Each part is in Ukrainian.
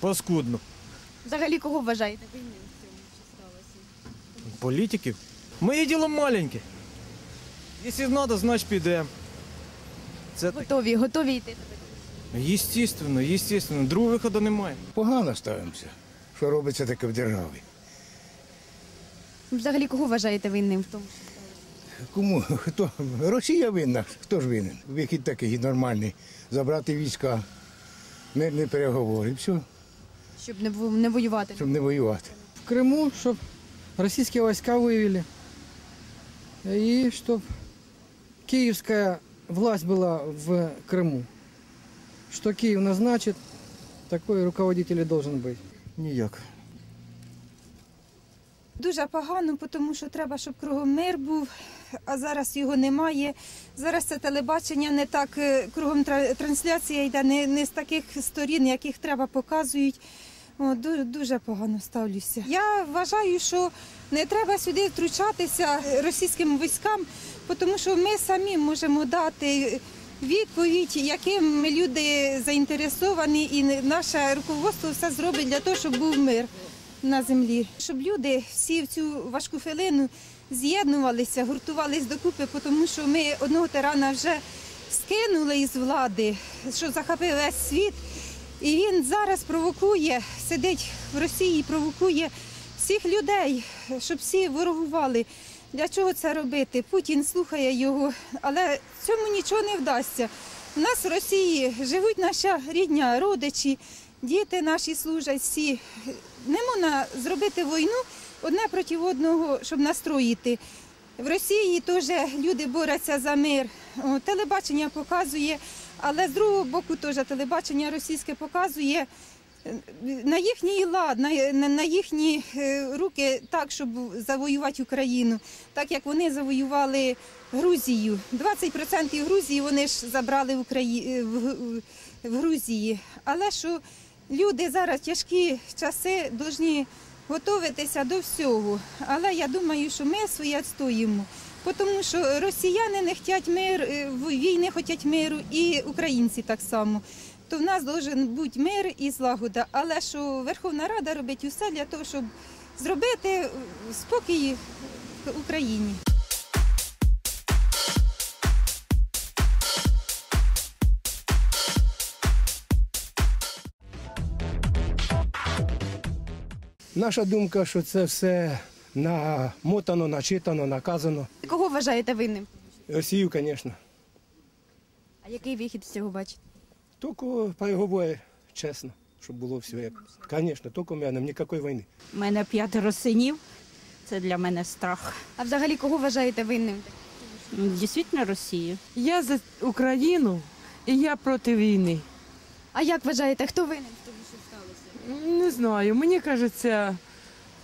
паскудно. Взагалі, кого вважаєте винним в цьому, що сталося? Політиків. Моє діло маленьке. Якщо треба, значить підемо. Це так. Готові, готові йти. Єстественно, єстественно. Другого виходу немає. Погано ставимося, що робиться таке в державі. Взагалі, кого вважаєте винним в тому? Кому хто Росія винна? Хто ж винен? Вихід такий нормальний. Забрати війська, мирні переговори, все, Щоб не, в- не воювати. щоб не воювати. в Крыму, чтобы российские войска вывели. И чтобы киевская власть была в Крыму. Что Киев назначит, такой руководитель и должен быть. Ніяк. Дуже погано, тому що треба, щоб кругом мир був, а зараз його немає. Зараз це телебачення не так, е, кругом тра- трансляція йде не, не з таких сторін, яких треба показують. О, дуже, дуже погано ставлюся. Я вважаю, що не треба сюди втручатися російським військам, тому що ми самі можемо дати відповідь, яким люди заінтересовані, і наше руководство все зробить для того, щоб був мир на землі. Щоб люди всі в цю важку хвилину з'єднувалися, гуртувались докупи, тому що ми одного тирана вже скинули із влади, що захопив весь світ. І він зараз провокує, сидить в Росії, провокує всіх людей, щоб всі ворогували. Для чого це робити? Путін слухає його, але цьому нічого не вдасться. У нас в Росії живуть наші рідня, родичі, діти наші служать всі. Не можна зробити війну одне проти одного, щоб настроїти. В Росії теж люди борються за мир. Телебачення показує, але з другого боку теж телебачення російське показує е, на їхній лад, на, на, їхні е, руки так, щоб завоювати Україну, так як вони завоювали Грузію. 20% Грузії вони ж забрали в, Украї... в, в Грузії. Але що люди зараз тяжкі часи повинні готуватися до всього. Але я думаю, що ми своє відстоїмо. Тому що росіяни не хочуть мир, е, війни хочуть миру, і українці так само. То в нас має бути мир і злагода. Але що Верховна Рада робить усе для того, щоб зробити е, спокій в Україні. Наша думка, що це все намотано, начитано, наказано. Кого вважаєте винним? Росію, звісно. А який вихід з цього бачите? Тільки переговори, чесно, щоб було все як. Звісно, тільки мирним, ніякої війни. У мене п'ятеро синів. Це для мене страх. А взагалі, кого вважаєте винним? М, Дійсно, Росію. Я за Україну і я проти війни. А як вважаєте, хто винен в тому, що сталося? Не знаю, мені кажеться,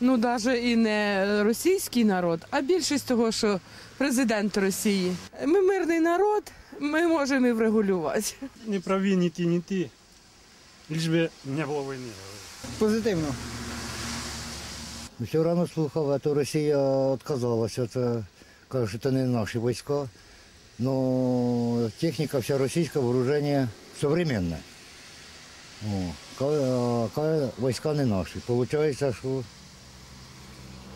ну навіть і не російський народ, а більшість того, що президент Росії. Ми мирний народ, ми можемо і врегулювати. Не праві ні ті, ні ті. Лиш би не було війни. Позитивно. Все рано слухав, а то Росія відказалася. Це каже, що це не наші війська. Но техніка вся російська, вооруження ка- війська не наші. Получається, що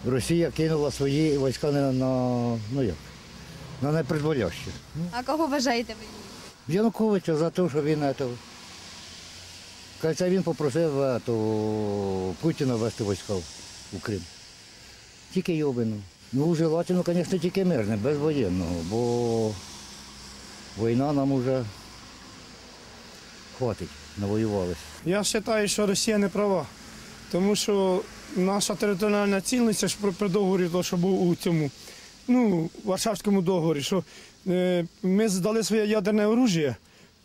Росія кинула свої війська на, на ну як, на непризволяще. А кого вважаєте винним? Януковича за те, що він ето, каже, він попросив ето, Путіна вести війська у Крим. Тільки його вину. Ну, желательно, звісно, тільки мирне, без воєнного, бо війна нам уже хватить, навоювалися. Я вважаю, що Росія не права. Тому що наша територіальна цілність, ж при договорі, то, що був у цьому, ну, Варшавському договорі, що е, ми здали своє ядерне оружие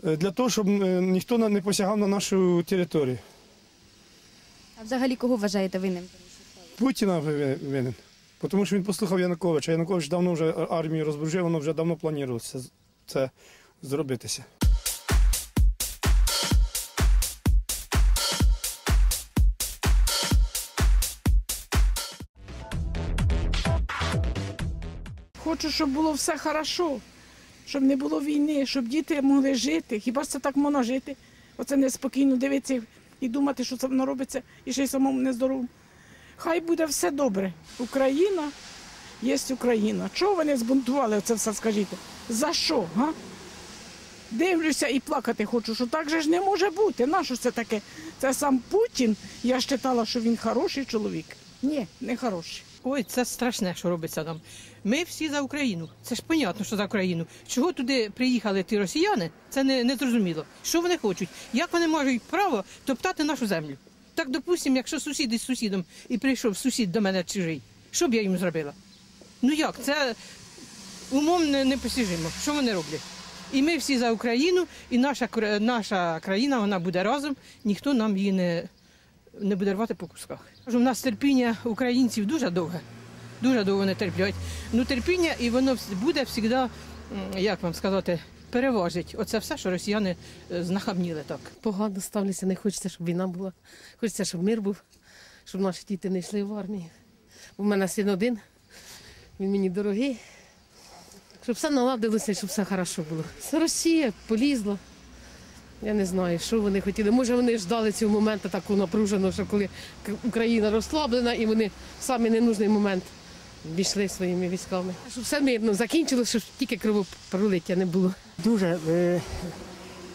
е, для того, щоб е, ніхто не посягав на нашу територію. А взагалі, кого вважаєте винним? Путіна винен. Тому що він послухав Януковича. Янукович давно вже армію розбружив, воно вже давно планувалося це зробитися. Хочу, щоб було все хорошо, щоб не було війни, щоб діти могли жити. Хіба ж це так можна жити? Оце неспокійно дивитися, і думати, що це воно робиться і ще й самому нездоровому. Хай буде все добре. Україна є Україна. Чого вони збунтували це все, скажіть? За що? Га? Дивлюся і плакати хочу, що так же ж не може бути. Нащо це таке? Це сам Путін. Я ж читала, що він хороший чоловік. Ні, не хороший. Ой, це страшне, що робиться нам. Ми всі за Україну. Це ж понятно, що за Україну. Чого туди приїхали ті росіяни? Це не, не зрозуміло. Що вони хочуть? Як вони мають право топтати нашу землю? Так, допустимо, якщо сусід із сусідом і прийшов сусід до мене чужий, що б я йому зробила? Ну як? Це умом не- непостижимо. Що вони роблять? І ми всі за Україну, і наша, наша країна вона буде разом, ніхто нам її не, не буде рвати по кусках. У нас терпіння українців дуже довге. Дуже довго не терплять. Ну терпіння і воно буде завжди, як вам сказати, переважить. Оце все, що росіяни е, знахабніли так. Погано ставлюся, не хочеться, щоб війна була. Хочеться, щоб мир був, щоб наші діти не йшли в армію. У мене син один, він мені дорогий. Щоб все наладилося, щоб все хорошо було. Росія полізла. Я не знаю, що вони хотіли. Може, вони ждали цього моменту таку напружену, що коли Україна розслаблена і вони в самий ненужний момент пішли своїми військами. Щоб все мирно закінчилося, щоб тільки кровопролиття не було. дуже е,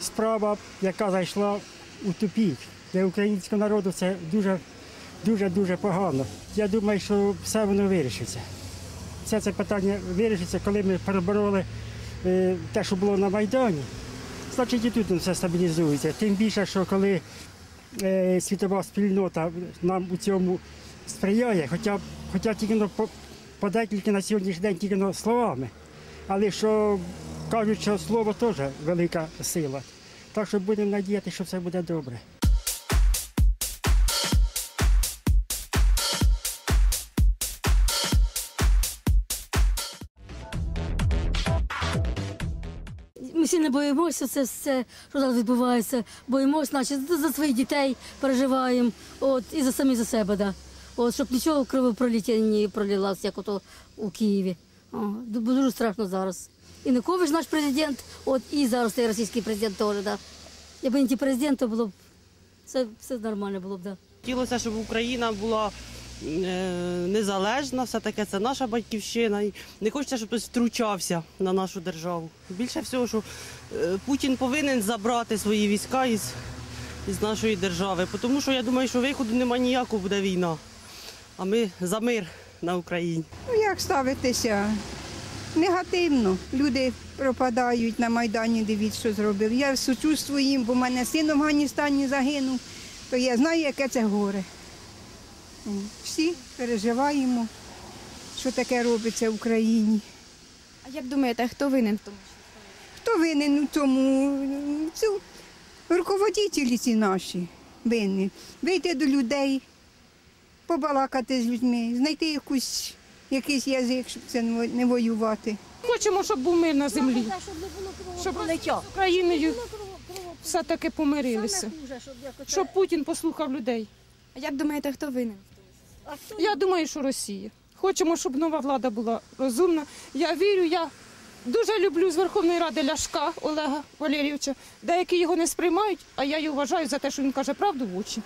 справа, яка зайшла у тупік для українського народу, це дуже, дуже, дуже погано. Я думаю, що все воно вирішиться. Все це питання вирішиться, коли ми перебороли е, те, що було на Майдані. Значить, і тут все стабілізується. Тим більше, що коли е, світова спільнота нам у цьому сприяє, хоча, хоча тільки ну, по, по декілька на сьогоднішній день тільки словами. Але що кажуть, що слово теж велика сила. Так що будемо надіятися, що все буде добре. Ми всі не боїмося це все, що зараз відбувається. Боїмося, наче за своїх дітей переживаємо, от, і за самі за себе, да. От, щоб нічого кровопроліття не пролилося, як ото у Києві. О, дуже страшно зараз. І Янукович наш президент, от, і зараз цей російський президент теж, да. Якби не ті президенти, було б все, все нормально було б, да. Хотілося, щоб Україна була е, незалежна, все-таки це наша батьківщина. І не хочеться, щоб хтось втручався на нашу державу. Більше всього, що е, Путін повинен забрати свої війська із, із нашої держави. Тому що я думаю, що виходу немає ніякого, буде війна. А ми за мир на Україні. Ну як ставитися? Негативно. Люди пропадають на Майдані, дивіться, що зробив. Я сучувствую їм, бо в мене син в Афганістані загинув, то я знаю, яке це горе. Всі переживаємо, що таке робиться в Україні. А як думаєте, хто винен в тому? Хто винен у цьому? Це руководителі ці наші винні. Вийти до людей, побалакати з людьми, знайти якусь, якийсь язик, щоб це не воювати. Хочемо, щоб був мир на землі. Щоб з Україною все-таки помирилися. Щоб Путін послухав людей. А як думаєте, хто винен? Я думаю, що Росія. Хочемо, щоб нова влада була розумна. Я вірю, я дуже люблю з Верховної Ради Ляшка Олега Валерійовича. Деякі його не сприймають, а я його вважаю за те, що він каже правду в очі.